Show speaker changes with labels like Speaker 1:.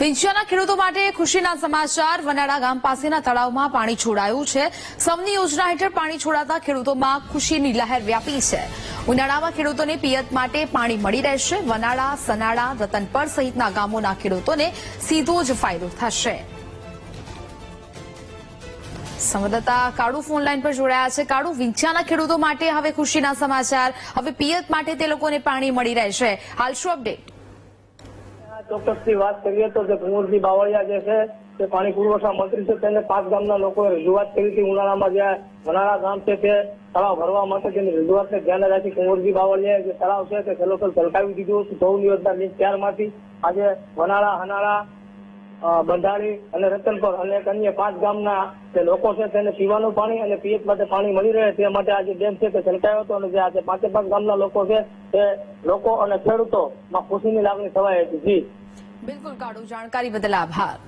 Speaker 1: વિંછિયાના ખેડૂતો માટે ખુશીના સમાચાર. વનાડા ગામ પાસેના તળાવમાં પાણી છોડાયું છે. સમની યોજના હેઠળ પાણી છોડાતા ખેડૂતોમાં ખુશીની લહેર વ્યાપી છે. ઉનાળામાં ખેડૂતોને પિયત માટે પાણી મળી રહેશે. વનાડા સનાડા રતનપર સહિતના ગામોના ખેડૂતોને સીધો જ ફાયદો થશે. સંવાદદાતા કાળુ ફોન લાઈન પર જોડાયા છે. કાળુ વિંછાના ખેડૂતો માટે હવે ખુશીના સમાચાર. હવે પિયત માટે તે લોકોને પાણી મળી રહેશે. હાલ શું અપડેટ?
Speaker 2: ચોક્કસથી વાત કરીએ તો જે કુંવરજી બાવળિયા જે છે, તે પાણી પુરવઠા મંત્રી છે, તેને પાંચ ગામના લોકોએ રજૂઆત કરી હતી. ઉનાળામાં જે વનાળા ગામ છે, તે તળાવ ભરવા માટે તેની રજૂઆતને ધ્યાને રાખી કુંવરજી બાવળિયાએ જે તળાવ છે, તે છેલ્લોછેલ છલકાવી દીધું હતું. સૌ યોજના લીંક ત્યારમાંથી આજે વનાળા, હનાળા અ, બંધાળી અને રતનપર અને અન્ય પાંચ ગામના જે લોકો છે તેને પીવાનું પાણી અને પીએચ માટે પાણી મળી રહે તે માટે આજે ડેમ છે તે છલકાયો હતો અને જે આજે પાંચે પાંચ ગામના લોકો છે તે લોકો અને ખેડૂતોમાં ખુશીની લાગણી છવાઈ હતી. જી.
Speaker 1: બિલકુલ કાળુ જાણકારી બદલ આભાર.